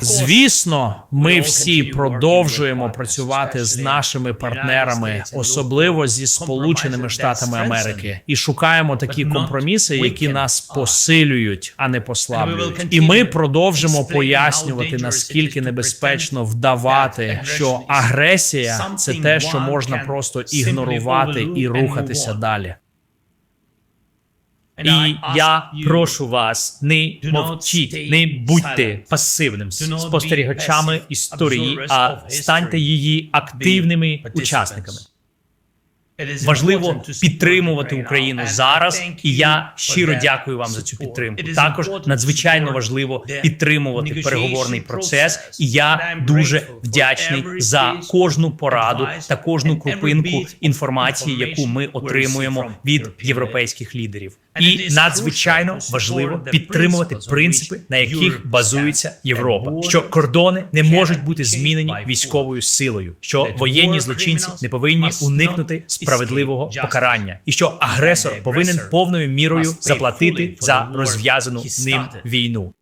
Звісно, ми всі продовжуємо працювати з нашими партнерами, особливо зі Сполученими Штатами Америки, і шукаємо такі компроміси, які нас посилюють, а не послаблюють. І ми продовжимо пояснювати наскільки небезпечно вдавати, що агресія це те, що можна просто ігнорувати і рухатися далі. І я прошу вас, не мовчіть, не будьте пасивним спостерігачами історії, а станьте її активними учасниками. Важливо підтримувати Україну зараз, і я щиро дякую вам за цю підтримку. Також надзвичайно важливо підтримувати переговорний процес, і я дуже вдячний за кожну пораду та кожну крупинку інформації, яку ми отримуємо від європейських лідерів. І надзвичайно важливо підтримувати принципи, на яких базується Європа, що кордони не можуть бути змінені військовою силою, що воєнні злочинці не повинні уникнути справедливого покарання, і що агресор повинен повною мірою заплатити за розв'язану ним війну.